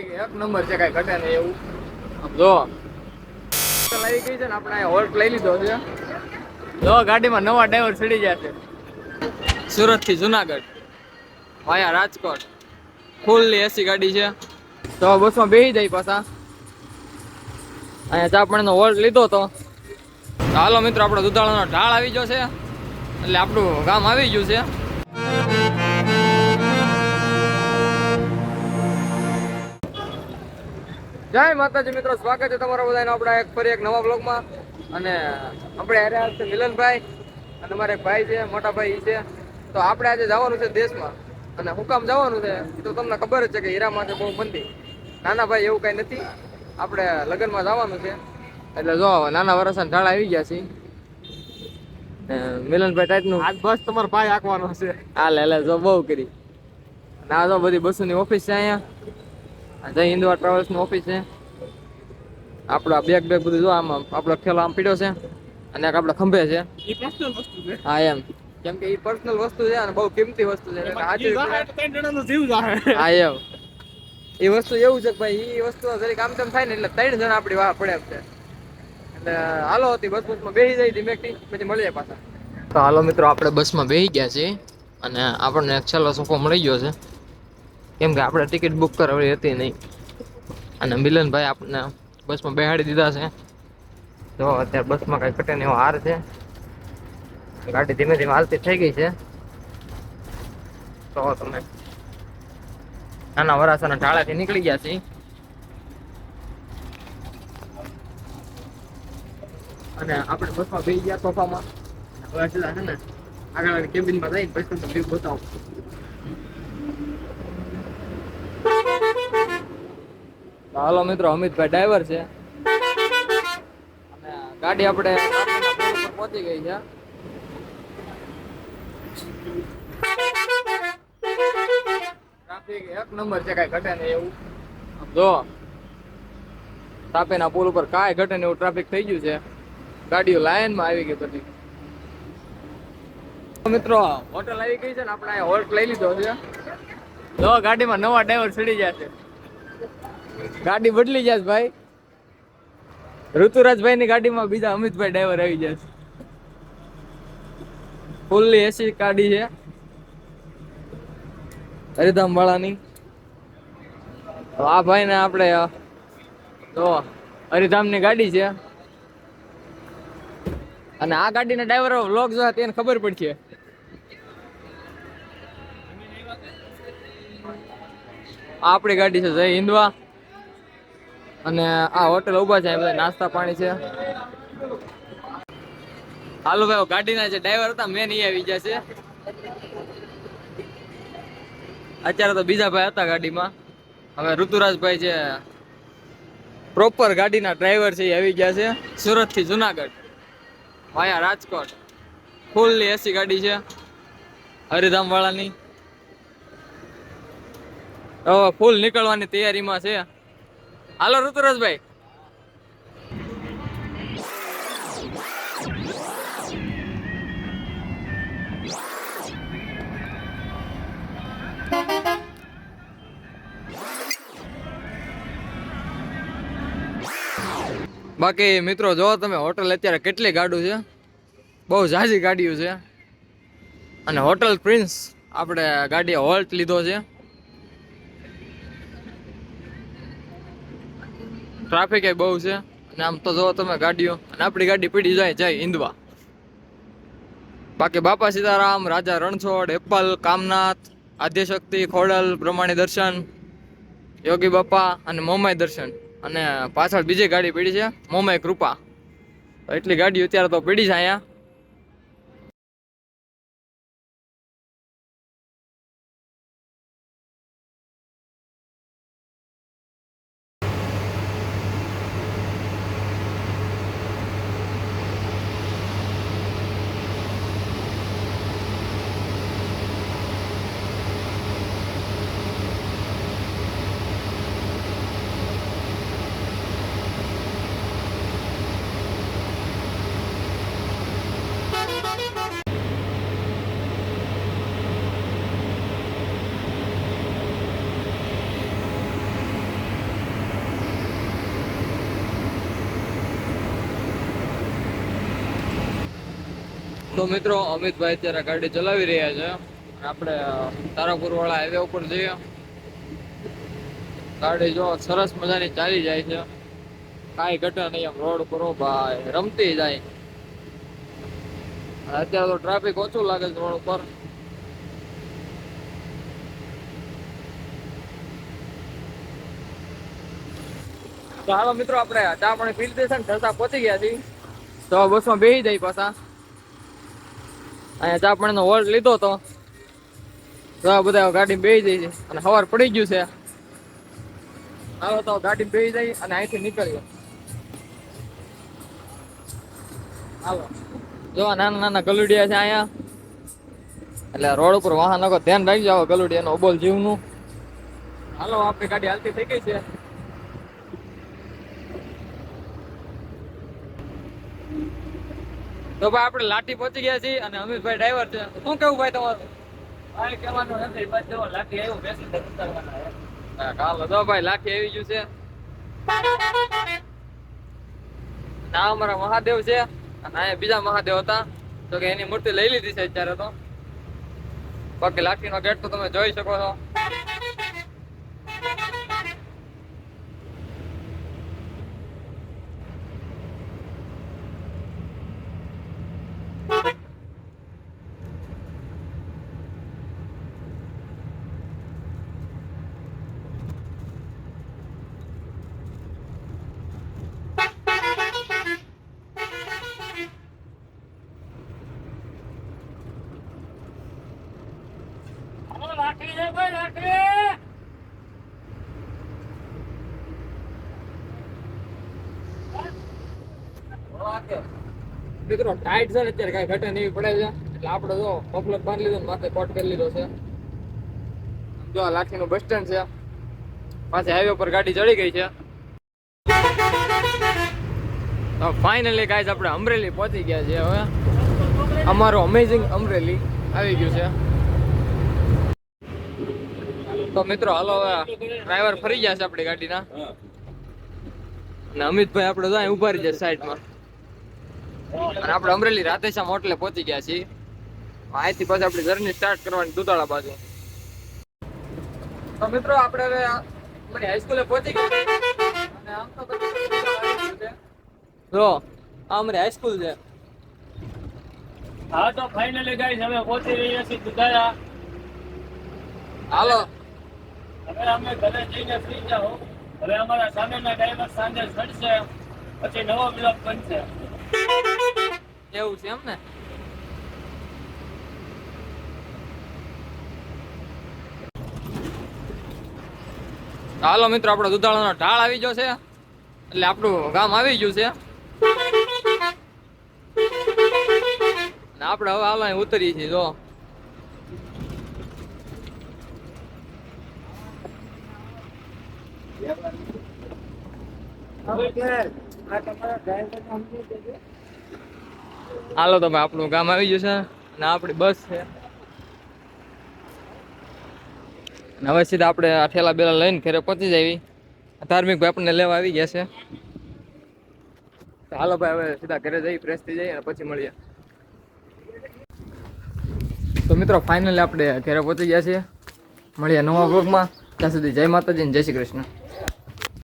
એક નંબર છે કાંઈ ઘટે નહીં એવું. જો. આવી ગઈ છે ને આપણે હોલ્ટ લઈ લીધો છે. જો ગાડીમાં નવા ડ્રાઈવર ચડી ગયા છે. સુરતથી જુનાગઢ વાયા રાજકોટ. ફૂલની એસી ગાડી છે. તો બસમાં બેસી જાય પાછા. અહીંયા ચાપણનો પાણીનો હોલ્ટ લીધો તો હાલો મિત્રો આપણો દુધાળાનો ઢાળ આવી ગયો છે. એટલે આપણું ગામ આવી ગયું છે. જય માતાજી મિત્રો સ્વાગત છે તમારા બધાને આપણા એક ફરી એક નવા બ્લોગમાં અને આપણે હાલ છે મિલનભાઈ અને અમારે એક ભાઈ છે મોટા ભાઈ છે. તો આપણે આજે જવાનું છે દેશમાં. અને હું કામ જવાનું છે એ તો તમને ખબર જ છે કે હીરામાં છે બહુ મંદી. નાના ભાઈ એવું કઈ નથી. આપણે લગ્નમાં જવાનું છે. એટલે જો નાના વરસના ઢાળ આવી ગયા છે. મિલનભાઈ ટાઈપનું. આજ બસ તમારો ભાઈ આંકવાનો છે. હાલે હાલે જો બહુ કરી. અને આ જો બધી બસોની ઓફિસ છે અહીંયા. જય હિન્દુઆ ટ્રાવેલ્સની ઓફિસ છે. આપણો આ બેગ બેગ બધું જો આમ આપણો ઠેલો આમ પીડ્યો છે અને એક આપણે ખંભે છે. એ પર્સનલ વસ્તુ છે? હા એમ. કેમ કે એ પર્સનલ વસ્તુ છે અને બહુ કિંમતી વસ્તુ છે. હા એમ. એ વસ્તુ એવું છે કે ભાઈ એ વસ્તુ જરીક આમ તેમ થાય ને એટલે ત્રણ જણા આપણી વાહ પડે એમ છે. એટલે હાલો હતી બસ બસમાં બેસી જાય ધીમે પછી મળીએ પાછા. તો હાલો મિત્રો આપણે બસમાં બેસી ગયા છીએ અને આપણને છેલ્લો સોફો મળી ગયો છે. કેમ કે આપણે ટિકિટ બુક કરાવી હતી નહીં. અને મિલનભાઈ આપણને બસમાં બેહાડી દીધા છે. જો અત્યારે બસમાં કાંઈ કટે એવો હાર છે. ગાડી ધીમે ધીમે હાલતી થઈ ગઈ છે. તો તમે નાના વરાસાના ઢાળાથી નીકળી ગયા છીએ. અને આપણે બસમાં બેસી ગયા સોફામાં હવે છે ને, આગળ કેબિનમાં જઈને પછી તમને બતાવું. હાલો મિત્રો, અમિતભાઈ ડ્રાઈવર છે. અને ગાડી આપણે પહોંચી ગઈ છે. ટ્રાફિક એક નંબર છે, કાંઈ ઘટે નહીં એવું. જો, તાપેના પુલ ઉપર કાંઈ ઘટે નહીં એવું ટ્રાફિક થઈ ગયું છે. ગાડીઓ લાઈનમાં આવી ગઈ બધી. મિત્રો, હોટલ આવી ગઈ છે ને, આપણે હોલ્ટ લઈ લીધો છે. જો, ગાડીમાં નવા ડ્રાઈવર ચડી ગયા છે. ગાડી બદલી જાય ભાઈ. ઋતુરાજભાઈ ની ગાડીમાં બીજા અમિતભાઈ ડ્રાઈવર આવી છે. ફૂલ્લી એસી ગાડી છે. હરિધામ વાળાની આ ભાઈ ને આપણે તો હરિધામની ગાડી છે. અને આ ગાડીના ડ્રાઈવર વ્લોગ જોયા તેને ખબર પડશે. આપણી ગાડી છે જય હિન્દવા. અને આ હોટેલ ઊભા છે બધા નાસ્તા પાણી છે. હાલો ભાઈ, ગાડીના જે ડ્રાઈવર હતા મેન ઈ આવી છે. અત્યારે તો બીજા ભાઈ હતા ગાડીમાં. હવે ઋતુરાજભાઈ જે પ્રોપર ગાડીના ડ્રાઈવર છે એ આવી ગયા છે. સુરતથી જુનાગઢ. વાયા રાજકોટ. ફૂલની એસી ગાડી છે હરિધામ વાળાની ફૂલ નીકળવાની તૈયારીમાં છે. હાલો ઋતુરાજભાઈ. બાકી મિત્રો, જો તમે હોટલ અત્યારે કેટલી ગાડું છે? બહુ ઝાઝી ગાડીઓ છે. અને હોટલ પ્રિન્સ આપણે ગાડીએ હોલ્ટ લીધો છે. ટ્રાફિક બહુ છે. અને આમ તો જો તમે ગાડીઓ અને આપણી ગાડી પીડી જાય જાય ઇન્દવા બાકી બાપા સીતારામ, રાજા રણછોડ એપલ કામનાથ, આદ્યશક્તિ, ખોડલ, બ્રહ્માણી દર્શન, યોગી બાપા અને મોમાઈ દર્શન. અને પાછળ બીજી ગાડી પીડી છે, મોમાઈ કૃપા. એટલી ગાડીઓ અત્યારે તો પીડી છે અહીંયા. તો મિત્રો, અમિતભાઈ અત્યારે ગાડી ચલાવી રહ્યા છે. આપણે તારાપુર વાળા હાઈવે ઉપર જઈએ. ગાડી જો સરસ મજાની ચાલી જાય છે. કાંઈ ઘટે નહીં એમ, રોડ ઉપર ભાઈ રમતી જાય. અત્યારે તો ટ્રાફિક ઓછું લાગે છે રોડ ઉપર. તો હાલો મિત્રો, આપણે ચા પાણી પી લીધી છે ને ઢસા પહોંચી ગયા છીએ. તો બસમાં બેસી જાય પાછા. અહીંયા ચાપણ પાણીનો હોલ્ડ લીધો તો તો બધા ગાડી બેસી જાય છે. અને સવાર પડી ગયું છે. આવો તો ગાડી બેસી જાય અને અહીંથી નીકળીએ. હાલો. જો નાના નાના ગલુડિયા છે અહીંયા. એટલે રોડ ઉપર વાહન ધ્યાન રાખજો, આવા ગલુડિયાનો અબોલ જીવનું. હાલો, આપણી ગાડી હાલતી થઈ ગઈ છે. તો ભાઈ આપણે લાઠી પહોંચી ગયા છીએ અને અમિતભાઈ ડ્રાઈવર છે. શું કેવું ભાઈ તમારું? ભાઈ કહેવાનું નથી બસ જો લાઠી આવ્યો બેસી ઉતારવાના કાલ હા, તો ભાઈ લાઠી આવી ગયું છે. ના અમારા મહાદેવ છે. અને અહીંયા બીજા મહાદેવ હતા. તો કે એની મૂર્તિ લઈ લીધી છે અત્યારે તો. બાકી લાઠીનો ગેટ તો તમે જોઈ શકો છો હાલો, લાઠી છે ભાઈ લાઠી મિત્રો ટાઈટ છે ને અત્યારે કાંઈ ઘટે નહીં, પડે છે. એટલે આપણે જો મફલર બાંધી લીધો માથે કોટ કરી લીધો છે. જો આ લાઠીનું બસ સ્ટેન્ડ છે. પાસે હાઈવે પર ગાડી ચડી ગઈ છે. તો ફાઇનલી ગાઈઝ આપણે અમરેલી પહોંચી ગયા છે હવે. અમારું અમેઝિંગ અમરેલી આવી ગયું છે. તો મિત્રો, હાલો હવે ડ્રાઈવર ફરી ગયા છે આપણી ગાડીના. અને અમિતભાઈ આપણે તો અહીં ઊભા રહી જાય સાઈડમાં અને આપણે અમરેલી રાધેશ્યામ હોટલે પહોંચી ગયા છીએ. અહીંથી પછી આપણી જર્ની સ્ટાર્ટ કરવાની દુધાળા બાજુ. તો મિત્રો આપણે હવે અમારી હાઈસ્કૂલે પહોંચી ગયા. અને આમ તો. જો આ અમારી હાઈસ્કૂલ છે. હા તો ફાઇનલી ગાઈસ અમે પહોંચી રહ્યા છીએ દુધાળા હાલો. હવે અમે ઘરે જઈને ફ્રી જાઓ હવે અમારા સામેના ડ્રાઈવર સાંજે ચડશે પછી નવો બ્લોક બનશે. એવું છે એમ ને? હાલો મિત્રો, આપણો દુધાળાનો ઢાળ આવી ગયો છે. એટલે આપણું ગામ આવી ગયું છે. આપણે હવે હાલ ઉતરીએ છીએ, જો. હાલો તો ભાઈ, આપણું ગામ આવી જશે અને આપણી બસ છે. હવે સીધા આપણે આ ઠેલા બેલા લઈને ઘરે પહોંચી જવી ધાર્મિક ભાઈ આપણને લેવા આવી ગયા છે. હાલો ભાઈ, હવે સીધા ઘરે જઈ ફ્રેશ થઈ જઈએ અને પછી મળીએ. તો મિત્રો ફાઇનલી આપણે ઘરે પહોંચી ગયા છીએ. મળીએ નવા બ્લોગમાં ત્યાં સુધી જય માતાજી જય શ્રી કૃષ્ણ.